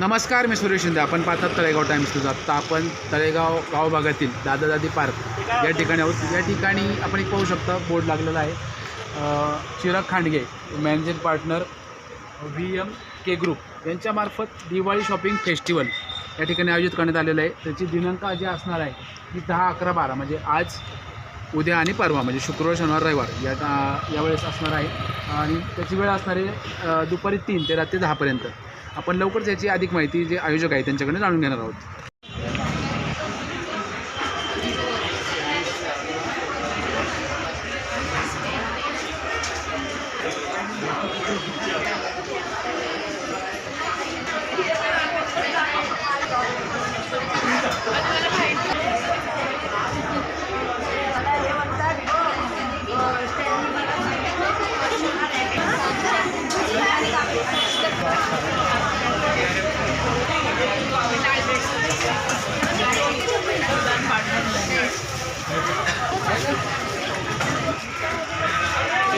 नमस्कार मी सुरेश शिंदे. आपण पाहतात तळेगाव टाइम्स न्यूज आत्ता आपण तळेगाव गाव भागातील दादा दादी पार्क या ठिकाणी आहोत. या ठिकाणी आपण एक पाहू शकता बोर्ड लागलेला आहे. Chirag Khandge managing partner V M K group. यांच्यामार्फत दिवाळी शॉपिंग फेस्टिवल या ठिकाणी आयोजित करण्यात आलेलं आहे. त्याची दिनांक जी असणार आहे ती दहा अकरा बारा. म्हणजे आज उद्या आणि परवा म्हणजे शुक्रवार शनिवार रविवार या यावेळेस असणार आहे. आणि त्याची वेळ असणार आहे दुपारी तीन ते रात्री दहापर्यंत. आपण लवकरच याची अधिक माहिती जे आयोजक आहे त्यांच्याकडून जाणून घेणार आहोत.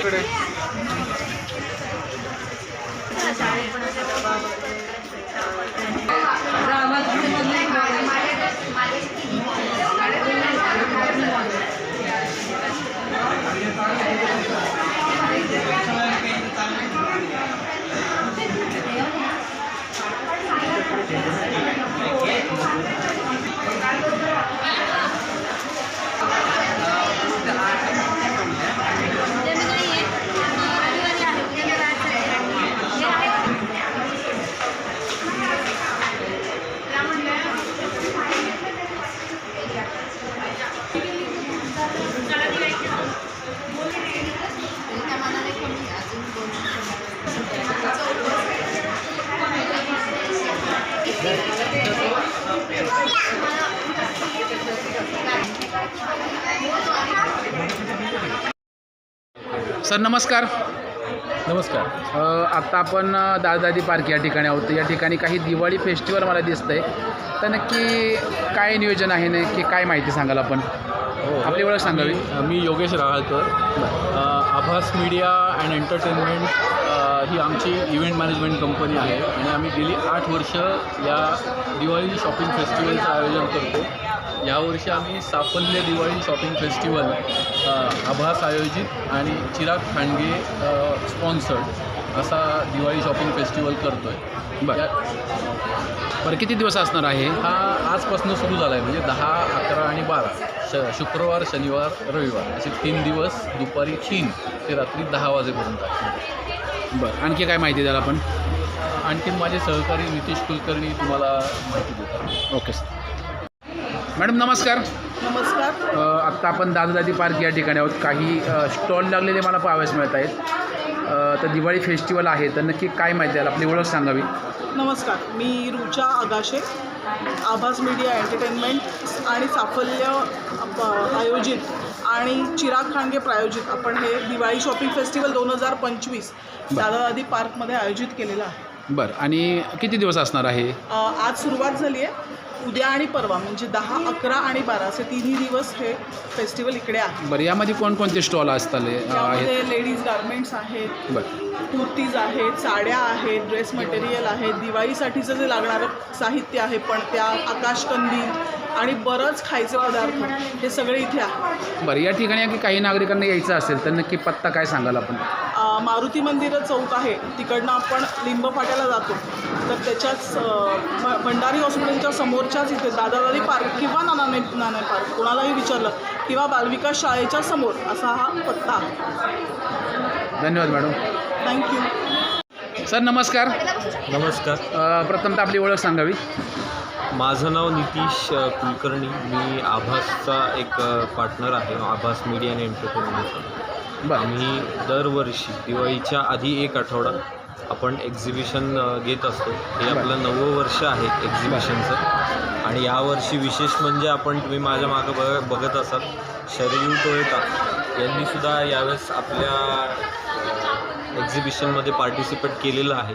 आपल्याकडे. सर नमस्कार. नमस्कार. अ, आत्ता आपण अ, दादादी पार्क या ठिकाणी आहोत. या ठिकाणी काही दिवाळी फेस्टिवल मला दिसतंय. तर नक्की काय नियोजन आहे नक्की काय माहिती सांगाल आपण? आपली ओळख सांगावी. मी मी योगेश राहळकर अ, आभास मीडिया अँड एंटरटेनमेंट अ, ही आमची इव्हेंट मॅनेजमेंट कंपनी आहे. आणि आम्ही गेली आठ वर्ष या दिवाळी शॉपिंग फेस्टिवलचं आयोजन करतो. यावर्षी आम्ही साफल्य दिवाळी शॉपिंग फेस्टिवल आभास आयोजित आणि चिराग खांडगे स्पॉन्सर्ड असा दिवाळी शॉपिंग फेस्टिवल करतो आहे बरं बरं किती दिवस असणार आहे हा? आजपासून सुरू झाला आहे म्हणजे दहा अकरा आणि बारा. श शुक्रवार शनिवार रविवार. असे तीन दिवस दुपारी तीन ते रात्री दहा वाजेपर्यंत आहे. बरं आणखी काय माहिती द्याल आपण? आणखीन माझे सहकारी नितीश कुलकर्णी तुम्हाला माहिती देतात. Okay sir. मॅडम नमस्कार. नमस्कार. आत्ता आपण दादा दादी पार्क या ठिकाणी आहोत. काही स्टॉल लागलेले मला पाहाव्यास मिळत आहेत. तर दिवाळी फेस्टिवल आहे तर नक्की काय माहिती द्याल आपली ओळख सांगावी. नमस्कार. मी रुचा आगाशे आभास मीडिया एंटरटेनमेंट आणि साफल्य आयोजित आणि चिराग खांडगे प्रायोजित. आपण हे दिवाळी शॉपिंग फेस्टिवल दोन हजार पंचवीस दादा दादी पार्कमध्ये आयोजित केलेलं आहे. बरं आणि किती दिवस असणार आहे? अ, आज सुरुवात झाली आहे. उद्या आणि परवा म्हणजे दहा अकरा आणि बारा असे तिन्ही दिवस हे फेस्टिवल इकडे आहे. बरं यामध्ये कोणकोणते स्टॉल असतात आहेत. त्यामध्ये लेडीज गार्मेंट्स आहेत बरं. कुर्तीज आहेत साड्या आहेत ड्रेस मटेरियल आहे दिवाळीसाठीचं जे लागणारं साहित्य आहे पणत्या आकाशकंदील आणि बरंच खायचे पदार्थ हे सगळे इथे आहे. बरं या ठिकाणी आणखी काही नागरिकांना यायचं असेल तर नक्की पत्ता काय सांगाल आपण? मारुती मंदिर चौक आहे. तिकडनं आपण लिंब फाट्याला जातो. तर त्याच्याच भंडारी हॉस्पिटलच्या समोरच्याच इथे दादादादी पार्क किंवा नानाने नाना पार्क कोणालाही विचारलं किंवा बालविकास शाळेच्या समोर असा हा पत्ता. आहे धन्यवाद मॅडम. थँक्यू सर नमस्कार. नमस्कार. प्रथमतः आपली ओळख सांगावी. माझं नाव नितीश कुलकर्णी. मी आभासचा एक पार्टनर आहे. आभास मीडिया आणि एंटरटेनमेंटचा आम्ही दरवर्षी दिवाळीच्या आधी एक आठवडा आपण एक्झिबिशन घेत असतो. हे आपलं नववं वर्ष आहे एक्झिबिशनचं आणि यावर्षी विशेष म्हणजे आपण तुम्ही माझ्या मागं बघ बघत असाल शरयू टोयोटा यांनीसुद्धा यावेळेस आपल्या एक्झिबिशनमध्ये पार्टिसिपेट केलेलं आहे.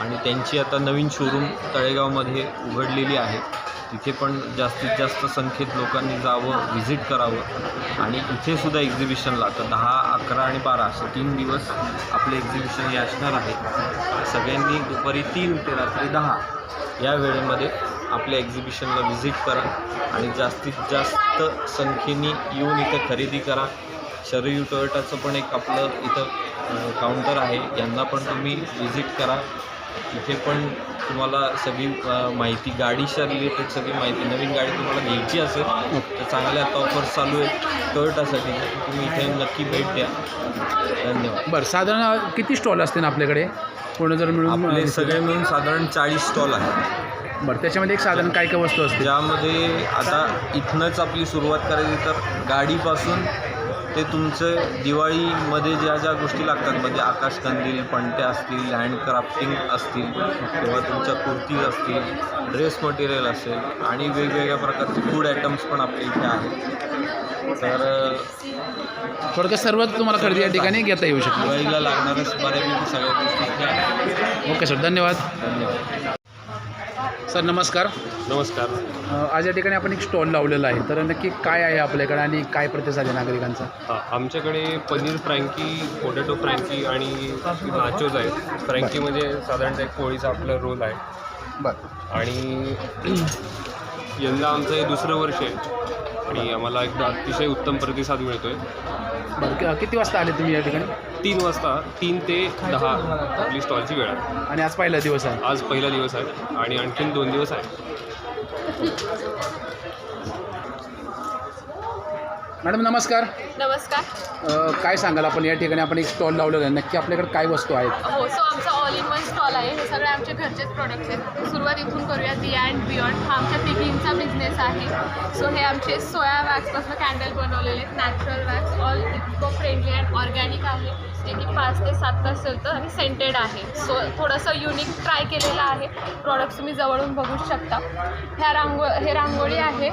आणि त्यांची आता नवीन शोरूम तळेगावमध्ये उघडलेली आहे. तिथे पण जास्तीत जास्त संख्येत लोकांनी जावं व्हिजिट करावं. आणि इथेसुद्धा एक्झिबिशन लागतं. दहा अकरा आणि बारा असे तीन दिवस आपले एक्झिबिशन हे असणार आहे. सगळ्यांनी दुपारी तीन ते रात्री दहा या वेळेमध्ये आपल्या एक्झिबिशनला व्हिजिट करा आणि जास्तीत जास्त संख्येने येऊन इथं खरेदी करा. शरयू टोयोटाचं पण एक आपलं इथं काउंटर आहे. यांना पण तुम्ही व्हिजिट करा. इथे पण तुम्हाला सगळी माहिती गाडीच्या रिलेटेड सगळी माहिती नवीन गाडी तुम्हाला घ्यायची असेल तर चांगल्या आता ऑफर्स चालू आहेत टोयोटासाठी तुम्ही इथे नक्की भेट द्या. धन्यवाद. बरं साधारण किती स्टॉल असतील आपल्याकडे? पूर्ण जर मिळून आपले सगळे मिळून साधारण चाळीस स्टॉल आहेत. बरं त्याच्यामध्ये एक साधारण काय काय वस्तू असते ज्यामध्ये आता इथनंच आपली सुरुवात करायची तर गाडीपासून ते तुमचं दिवाळीमध्ये ज्या ज्या गोष्टी लागतात म्हणजे आकाशकंदील पणत्या असतील हँडक्राफ्टिंग असतील किंवा तुमच्या कुर्तीज असतील ड्रेस मटेरियल असेल आणि वेगवेगळ्या प्रकारचे फूड आयटम्स पण आपल्या इथे आहेत. तर थोडक्यात सर्वच तुम्हाला खरेदी या ठिकाणी घेता येऊ शकते. दिवाळीला लागणाऱ्या बऱ्यापैकी सगळ्या गोष्टी ओके सर धन्यवाद. धन्यवाद. सर नमस्कार. नमस्कार. आज या ठिकाणी आपण एक स्टॉल लावलेला आहे. तर नक्की काय आहे आपल्याकडे आणि काय प्रतिसाद आहे नागरिकांचा? हा, आमच्याकडे पनीर फ्रँकी पोटॅटो फ्रँकी आणि नाचोज आहेत. फ्रँकी म्हणजे साधारणतः एक पोळीचा आपला रोल आहे. बरं. आणि यंदा आमचं हे दुसरं वर्ष आहे. आणि आम्हाला एक अतिशय उत्तम प्रतिसाद मिळतो आहे बरं किती वाजता आले तुम्ही या ठिकाणी? तीन वाजता तीन ते दहा आपली स्टॉलची वेळ आहे. आणि आज पहिला दिवस आहे. आज पहिला दिवस आहे आणि आणखीन दोन दिवस आहे. मॅडम नमस्कार. नमस्कार. अ, काय सांगाल आपण? या ठिकाणी आपण एक स्टॉल लावलेला आहे. नक्की आपल्याकडे काय वस्तू आहेत? हो सो आमचा ऑल इन वन स्टॉल आहे. हे सगळे आमचे घरचेच प्रोडक्ट्स आहेत. सुरुवात इथून करूया. दी अँड बियॉन्ड हा आमच्या पिकिंगचा बिझनेस आहे. सो हे आमचे सोया वॅक्सपासून कॅन्डल बनवलेले आहेत. Natural wax all eco friendly and organic आहे. जे की पाच ते सात तास चालतं आणि सेंटेड आहे. सो थोडंसं युनिक ट्राय केलेलं आहे. प्रॉडक्ट्स तुम्ही जवळून बघू शकता. ह्या रांगो हे रांगोळी आहे.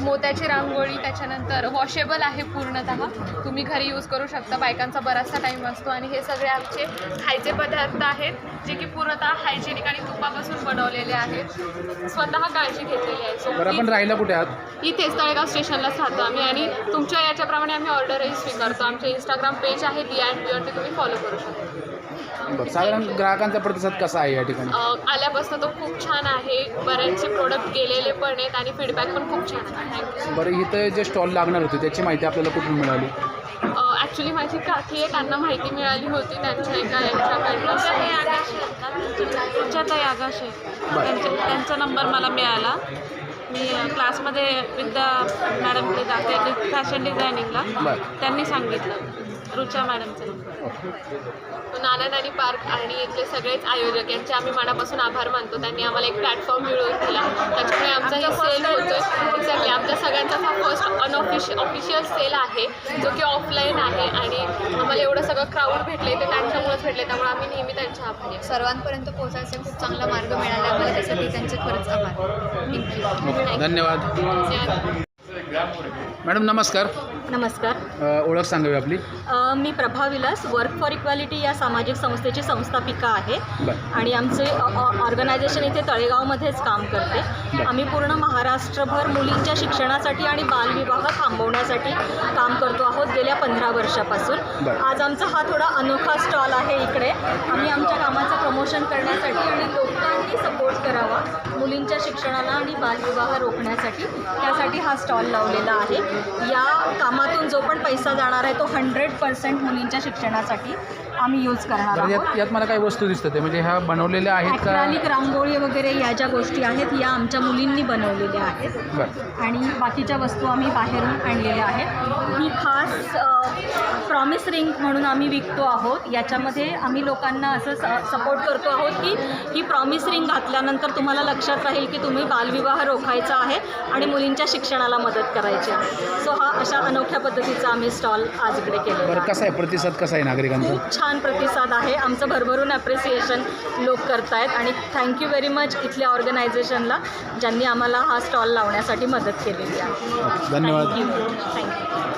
मोत्याची रांगोळी त्याच्यानंतर वॉशेबल आहे पूर्णतः. तुम्ही घरी यूज करू शकता. बायकांचा बराचसा टाईम असतो आणि हे सगळे आमचे खायचे पदार्थ आहेत जे की पूर्णतः हायजेनिक आणि तुपापासून बनवलेले आहेत. स्वतः काळजी घेतलेली आहे. सो आपण राहिला कुठे आहात? इथेच तळेगाव स्टेशनलाच राहतो आम्ही आणि तुमच्या याच्याप्रमाणे आम्ही ऑर्डरही स्वीकारतो. आमचे इंस्टाग्राम पेज आहे दी अँड तुम्ही फॉलो करू शकता. बरं साधारण ग्राहकांचा प्रतिसाद कसा आहे या ठिकाणी? अ, आल्यापासून तो खूप छान आहे. बरेचसे प्रोडक्ट गेलेले पण आहेत आणि फीडबॅक पण खूप छान आहे. थँक्यू बरं इथं जे स्टॉल लागणार होते त्याची माहिती आपल्याला कुठून मिळाली? ॲक्च्युली माझी काकी आहे त्यांना माहिती मिळाली होती त्यांच्या एका यांच्याकडनं. त्यांचा नंबर मला मिळाला. मी क्लासमध्ये विद्या मॅडमकडे जाते फॅशन डिझायनिंगला त्यांनी सांगितलं. रुचा मॅडमचा नाना नानी पार्क आणि इथले सगळेच आयोजक यांचे आम्ही मनापासून आभार मानतो. त्यांनी आम्हाला एक प्लॅटफॉर्म मिळवून दिला. त्याच्यामुळे आमचा हे सेल होतोय एक्झॅक्टली आमच्या सगळ्यांचाच हा फर्स्ट अनऑफिश ऑफिशियल सेल आहे जो की ऑफलाईन आहे आणि आम्हाला एवढं सगळं क्राऊड भेटले ते त्यांच्यामुळेच भेटले त्यामुळे आम्ही नेहमी त्यांच्या आभारी. सर्वांपर्यंत पोहोचायचा खूप चांगला मार्ग मिळाला. आम्हाला त्यासाठी त्यांचे खरंच आभार. थँक्यू धन्यवाद. मॅडम नमस्कार. नमस्कार. ओळख सांगावी आपली? मी Prabha Vilas work for equality या सामाजिक संस्थेची संस्थापिका आहे. आणि आमचे ऑर्गनायझेशन इथे तळेगावमध्येच काम करते. आम्ही पूर्ण महाराष्ट्रभर मुलींच्या शिक्षणासाठी आणि बालविवाह थांबवण्यासाठी काम करतो आहोत गेल्या पंधरा वर्षापासून. आज आमचा हा थोडा अनोखा स्टॉल आहे इकडे. आम्ही आमच्या कामाचं प्रमोशन करण्यासाठी आणि लोकांनी सपोर्ट करावा मुलींच्या शिक्षणाला आणि बालविवाह रोखण्यासाठी त्यासाठी हा स्टॉल लावलेला आहे. या कामातून जो पण पैसा जाणार आहे तो हंड्रेड पर्सेंट मुलींच्या शिक्षणासाठी. आम्ही यूज करणार आहोत. यात मला काही वस्तू दिसतात ते म्हणजे ह्या बनवलेल्या आहेत का? ॲक्रालिक रांगोळी वगैरे या ज्या गोष्टी आहेत या आमच्या मुलींनी बनवलेल्या आहेत. बरं. आणि बाकीच्या वस्तू आम्ही बाहेरून आणलेल्या आहेत. ही खास प्रॉमिस रिंग म्हणून आम्ही विकतो आहोत. याच्यामध्ये आम्ही लोकांना असं सपोर्ट करतो आहोत की ही प्रॉमिस रिंग घातल्यानंतर तुम्हाला लक्षात राहील की तुम्ही बालविवाह रोखायचा आहे आणि मुलींच्या शिक्षणाला मदत करायची आहे. सो हा अशा अनोख्या पद्धतीचा आम्ही स्टॉल आज इकडे केलेला बरं आहे. कसा आहे? प्रतिसाद कसा आहे नागरिकांचा? खूप छान प्रतिसाद आहे. आमचं भरभरून ॲप्रिसिएशन लोक करतायत आणि थँक्यू व्हेरी मच इथल्या ऑर्गनायझेशनला ज्यांनी आम्हाला हा स्टॉल लावण्यासाठी मदत केलेली आहे. धन्यवाद. Thank you thank you